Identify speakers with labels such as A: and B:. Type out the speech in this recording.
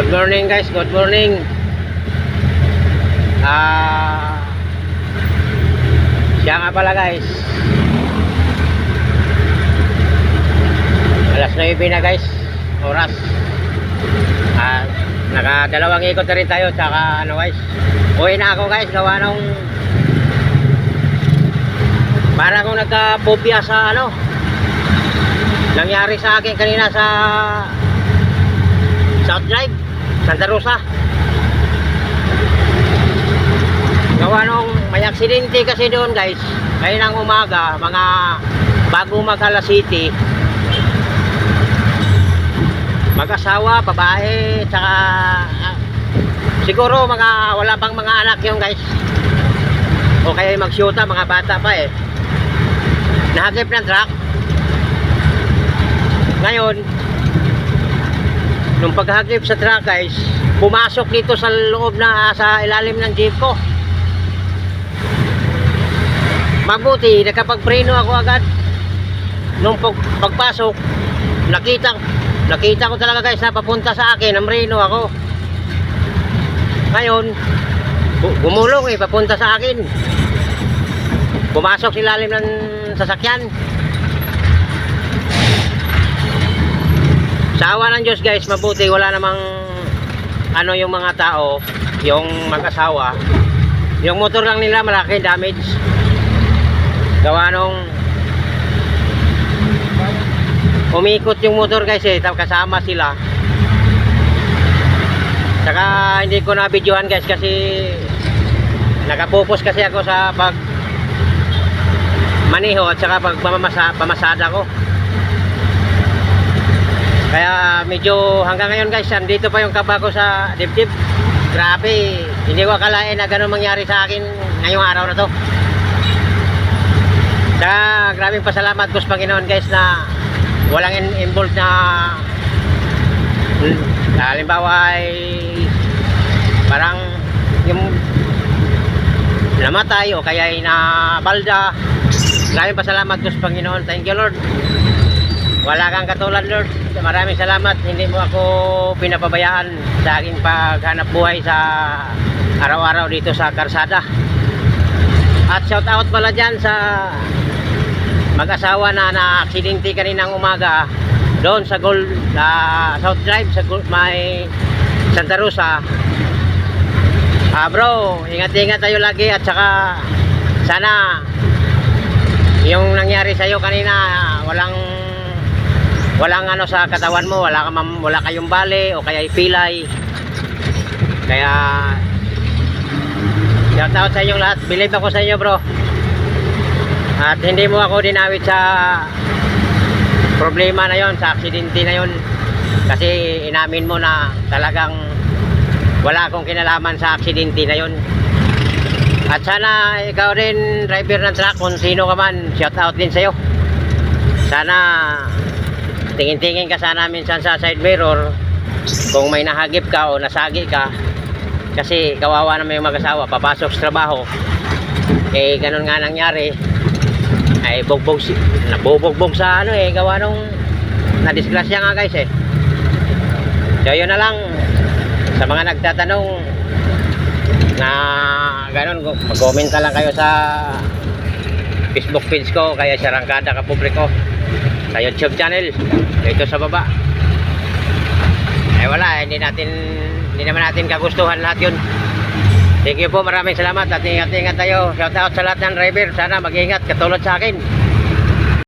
A: Good morning guys, good morning. Ah Siya nga pala guys. Alas 9 na guys, oras. Ah nakadalawang ikot na rin tayo tsaka ano guys. Uwi na ako guys, gawa nung para akong nagka-phobia sa ano nangyari sa akin kanina sa South Drive, Santa Rosa. Gawa nung may aksidente kasi doon guys. Ngayon ang umaga, mga bago mag alas city. Mag-asawa, babae, tsaka ah, siguro mga wala pang mga anak yung guys. O kaya magsyuta, mga bata pa eh. Nahagip ng truck. Ngayon, nung paghagip sa truck guys, pumasok dito sa loob na sa ilalim ng jeep ko. Mabuti, nakapagpreno ako agad. Nung pag- pagpasok, nakita nakita ko talaga guys na papunta sa akin, namreno ako. Ngayon, gu- gumulong eh, papunta sa akin. Pumasok sa ilalim ng sasakyan. Sa awa ng Diyos guys, mabuti wala namang ano yung mga tao, yung mag-asawa. Yung motor lang nila malaki damage. Gawa nung umikot yung motor guys eh, kasama sila. Saka hindi ko na videohan guys kasi nakapokus kasi ako sa pag maniho at saka pag pamamasa, pamasada ko. Kaya medyo hanggang ngayon guys, andito pa yung kaba ko sa dibdib. Grabe, hindi ko akalain na ganun mangyari sa akin ngayong araw na to. Kaya grabing pasalamat sa Panginoon guys na walang in- involved na halimbawa ay parang yung namatay o kaya ay nabalda. Maraming pasalamat sa Panginoon. Thank you Lord. Wala kang katulad Lord. Maraming salamat. Hindi mo ako pinapabayaan sa aking paghanap buhay sa araw-araw dito sa Karsada. At shout out pala dyan sa mag-asawa na na-aksidente kaninang umaga doon sa Gold na South Drive sa Gold, may Santa Rosa. Ah bro, ingat-ingat tayo lagi at saka sana yung nangyari sa iyo kanina walang walang ano sa katawan mo, wala ka wala kayong bali o kaya pilay. Kaya shout out sa inyong lahat. Believe ako sa inyo, bro. At hindi mo ako dinawit sa problema na yon, sa aksidente na yon. Kasi inamin mo na talagang wala akong kinalaman sa aksidente na yon. At sana ikaw rin driver ng truck kung sino ka man, shout out din sa'yo. Sana tingin-tingin ka sana minsan sa side mirror kung may nahagip ka o nasagi ka. Kasi kawawa naman yung mag-asawa papasok sa trabaho. Eh ganun nga nangyari. Ay bugbog si nabubugbog sa ano eh gawa nung nadisgrasya nga guys eh. So yun na lang. Sa mga nagtatanong na ganun mag-comment lang kayo sa Facebook page ko kaya sa Rangkada ka publiko sa YouTube channel. Dito sa baba. Eh wala hindi natin hindi naman natin kagustuhan lahat yun. Thank you po maraming salamat at ingat-ingat tayo. Shout out sa lahat ng driver. Sana mag-ingat katulad sa akin